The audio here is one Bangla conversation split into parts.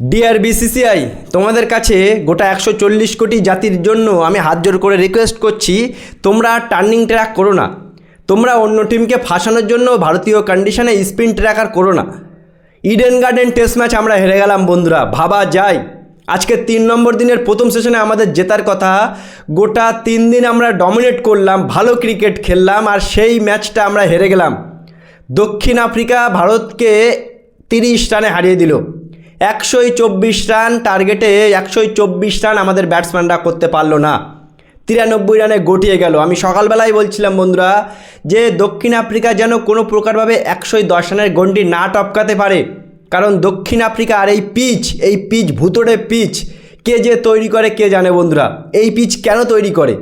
ডিআর বিসিসিআই তোমাদের কাছে গোটা একশো চল্লিশ কোটি জাতির জন্য আমি হাত জোর করে রিকোয়েস্ট করছি, তোমরা টার্নিং ট্র্যাক করো না। তোমরা অন্য টিমকে ফাঁসানোর জন্য ভারতীয় কন্ডিশনে স্পিন ট্র্যাক আর করো না। ইডেন গার্ডেন টেস্ট ম্যাচ আমরা হেরে গেলাম বন্ধুরা, ভাবা যায়। আজকে তিন নম্বর দিনের প্রথম সেশনে আমাদের জেতার কথা। গোটা তিন দিন আমরা ডমিনেট করলাম, ভালো ক্রিকেট খেললাম আর সেই ম্যাচটা আমরা হেরে গেলাম। দক্ষিণ আফ্রিকা ভারতকে তিরিশ রানে হারিয়ে দিল। একশোই চব্বিশ রান টার্গেটে একশোই চব্বিশ রান আমাদের ব্যাটসম্যানরা করতে পারল না। তিরানব্বই রানে গটিয়ে গেল। আমি সকালবেলায় বলছিলাম, বন্ধুরা, যে দক্ষিণ আফ্রিকা যেন কোনো প্রকারভাবে একশোই দশ রানের গন্ডি না টপকাতে পারে, কারণ দক্ষিণ আফ্রিকা আর এই পিচ এই পিচ ভুতড়ে পিচ, কে যে তৈরি করে কে জানে বন্ধুরা, এই পিচ কেন তৈরি করে?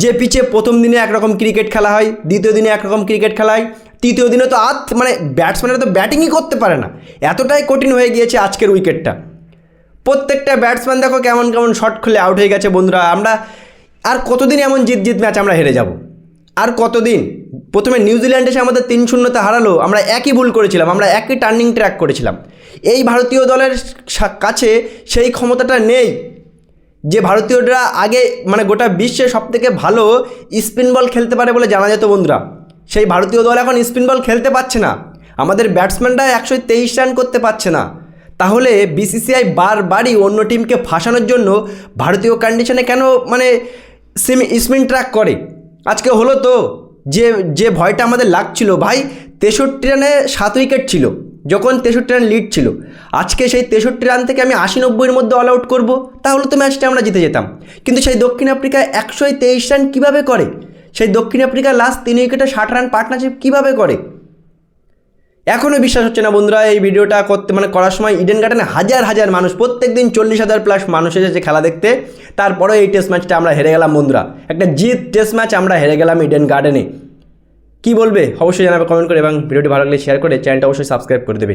যে পিচে প্রথম দিনে একরকম ক্রিকেট খেলা হয়, দ্বিতীয় দিনে একরকম ক্রিকেট খেলা হয় তৃতীয় দিনে তো আধ মানে ব্যাটসম্যানরা তো ব্যাটিংই করতে পারে না। এতটাই কঠিন হয়ে গিয়েছে আজকের উইকেটটা প্রত্যেকটা ব্যাটসম্যান দেখো কেমন কেমন শট খুলে আউট হয়ে গেছে বন্ধুরা। আমরা আর কতদিন এমন জিত জিত ম্যাচ আমরা হেরে যাব? আর কতদিন? প্রথমে নিউজিল্যান্ড এসে আমাদের তিন শূন্যতে হারালো। আমরা একই ভুল করেছিলাম, আমরা একই টার্নিং ট্র্যাক করেছিলাম। এই ভারতীয় দলের কাছে সেই ক্ষমতাটা নেই। যে ভারতীয়রা আগে মানে গোটা বিশ্বে সবথেকে ভালো স্পিন বল খেলতে পারে বলে জানা যেত বন্ধুরা। সেই ভারতীয় দল এখন স্পিন বল খেলতে পারছে না। আমাদের ব্যাটসম্যানরা একশো তেইশ রান করতে পারছে না। তাহলে বিসিসিআই বারবারই অন্য টিমকে ফাঁসানোর জন্য ভারতীয় কন্ডিশনে কেন মানে সিম, স্পিন ট্র্যাক করে? আজকে হলো তো যে যে ভয়টা আমাদের লাগছিল ভাই, তেষট্টি রানে সাত উইকেট ছিল, যখন তেষট্টি রান লিড ছিল। আজকে সেই তেষট্টি রান থেকে আমি আশি নব্বইয়ের মধ্যে অল আউট করব, তাহলে তো ম্যাচটা আমরা জিতে যেতাম। কিন্তু সেই দক্ষিণ আফ্রিকা একশোই তেইশ রান কীভাবে করে? সেই দক্ষিণ আফ্রিকা লাস্ট তিন উইকেটে ষাট রান পার্টনারশিপ কীভাবে করে? এখনও বিশ্বাস হচ্ছে না বন্ধুরা, এই ভিডিওটা করতে মানে করার সময় ইডেন গার্ডেনে হাজার হাজার মানুষ প্রত্যেক দিন চল্লিশ হাজার প্লাস মানুষ এসেছে খেলা দেখতে। তারপরে এই টেস্ট ম্যাচটা আমরা হেরে গেলাম বন্ধুরা। একটা জিত টেস্ট ম্যাচ আমরা হেরে গেলাম ইডেন গার্ডেনে কি বলবে? অবশ্যই জানাবে কমেন্ট করে এবং ভিডিওটি ভালো লাগলে শেয়ার করে চ্যানেলটা অবশ্যই সাবস্ক্রাইব করে দেবে।